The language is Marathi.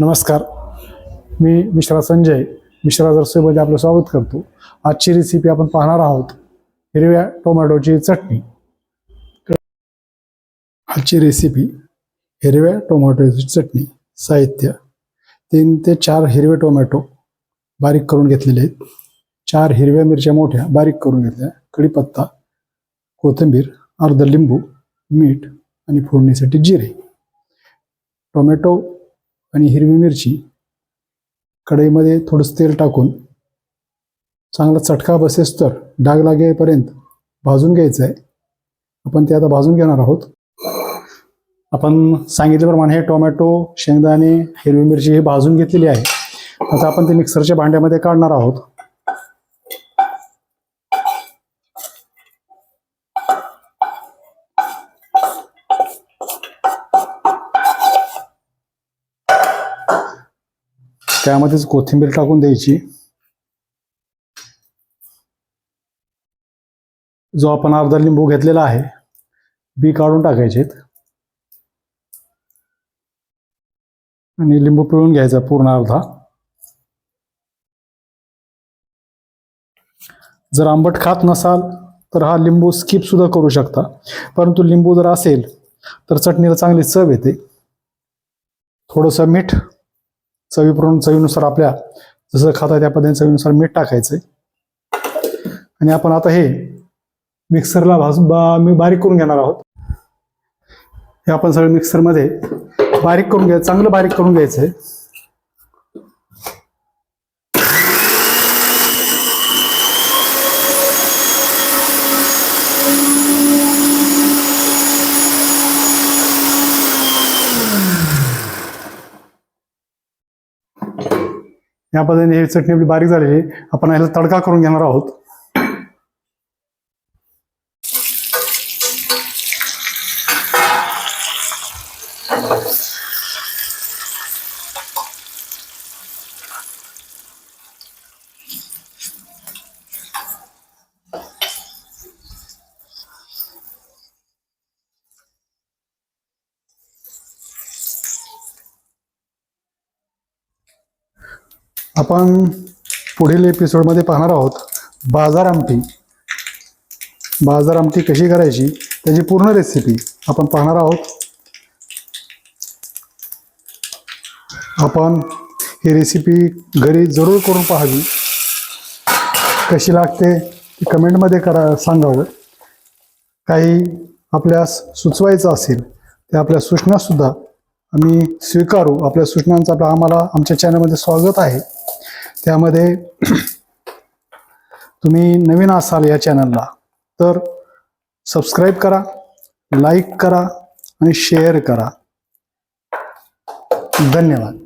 नमस्कार. मी मिश्रा संजय. मिश्रा रसोईमध्ये आपलं स्वागत करतो. आजची रेसिपी आपण पाहणार आहोत हिरव्या टोमॅटोची चटणी. आजची रेसिपी हिरव्या टोमॅटोची चटणी. साहित्य. तीन ते चार हिरवे टोमॅटो बारीक करून घेतलेले आहेत. चार हिरव्या मिरच्या मोठ्या बारीक करून घेतल्या. कढीपत्ता कोथिंबीर अर्ध लिंबू मीठ आणि फोडणीसाठी जिरे. टोमॅटो आणि हिरवी मिरची कढईमध्ये थोडंसं तेल टाकून चांगला चटका बसेस तर डाग लागेपर्यंत भाजून घ्यायचं आहे. आपण ते आता भाजून घेणार आहोत. आपण सांगितल्याप्रमाणे हे टोमॅटो शेंगदाणे हिरवी मिरची ही भाजून घेतलेली आहे. आता आपण ते मिक्सरच्या भांड्यामध्ये काढणार आहोत. त्यामध्येच कोथिंबीर टाकून द्यायची. जो आपण अर्धा लिंबू घेतलेला आहे बी काढून टाकायचे आणि लिंबू पिळून घ्यायचा पूर्ण अर्धा. जर आंबट खात नसाल तर हा लिंबू स्किप सुद्धा करू शकता. परंतु लिंबू जर असेल तर चटणीला चांगली चव येते. थोडंसं मीठ चवीप्रमाणे चवीनुसार आपल्या जसं खाता त्या पद्धतीने चवीनुसार मीठ टाकायचंय आणि आपण आता हे मिक्सरला भाजून बा मी बारीक करून घेणार आहोत. हे आपण सगळं मिक्सरमध्ये बारीक करून घ्यायचं चांगलं बारीक करून घ्यायचंय या पद्धतीने चटणी आपली बारीक झालेली आहे. आपण याला तडका करून घेणार आहोत आपण पुढील एपिसोडमध्ये पाहणार आहोत बाजार आमटी बाजार आमटी कशी करायची त्याची पूर्ण रेसिपी आपण पाहणार आहोत. आपण ही रेसिपी घरी जरूर करून पाहावी. कशी लागते ती कमेंटमध्ये करा सांगावं. काही आपल्यास सुचवायचं असेल ते आपल्या सूचनासुद्धा आम्ही स्वीकारू. आपल्या सूचनांचं आपलं आम्हाला आमच्या चॅनलमध्ये स्वागत आहे. त्यामध्ये तुम्ही नवीन असाल या चॅनलला तर सबस्क्राईब करा लाईक करा आणि शेअर करा. धन्यवाद.